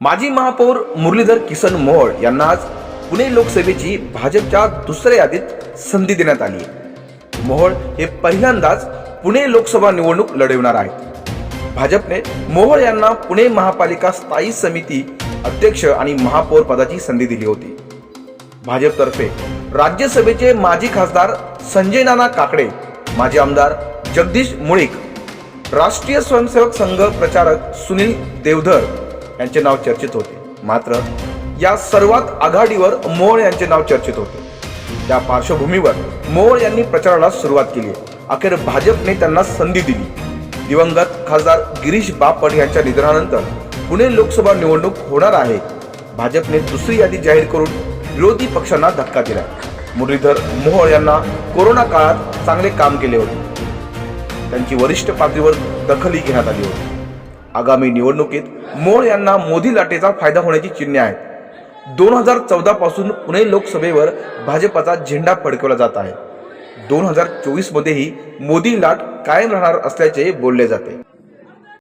माजी महापौर मुरलीधर किसन मोहोळ यांना आज पुणे लोकसभेची भाजपच्या दुसऱ्या यादीत संधी देण्यात आली आहे. मोहोळ हे पहिल्यांदाच पुणे लोकसभा निवडणूक लढवणार आहेत. भाजपने मोहोळ यांना पुणे महापालिका स्थायी समिती अध्यक्ष आणि महापौर पदाची संधी दिली होती. भाजपतर्फे राज्यसभेचे माजी खासदार संजय नाना काकडे माजी आमदार जगदीश मुळीक राष्ट्रीय स्वयंसेवक संघ प्रचारक सुनील देवधर यांचे नाव चर्चित होते. मात्र या सर्वात आघाडीवर मोहोळ यांचे नाव चर्चित होते. त्या पार्श्वभूमीवर मोहोळ यांनी प्रचाराला सुरुवात केली. अखेर भाजपने त्यांना संधी दिली. दिवंगत खासदार गिरीश बापट यांच्या निधनानंतर पुणे लोकसभा निवडणूक होणार आहे. भाजपने दुसरी यादी जाहीर करून विरोधी पक्षांना धक्का दिला. मुरलीधर मोहोळ यांना कोरोना काळात चांगले काम केले होते. त्यांची वरिष्ठ पातळीवर दखलही घेण्यात आली होती. आगामी निवडणुकीत मोळ यांना मोदी लाटेचा फायदा होण्याची चिन्हे आहेत. दोन हजार चौदा पासून पुणे लोकसभेवर भाजपचा झेंडा फडकवला जात आहे. दोन हजार चोवीस मध्येही मोदी लाट कायम राहणार असल्याचे बोलले जाते.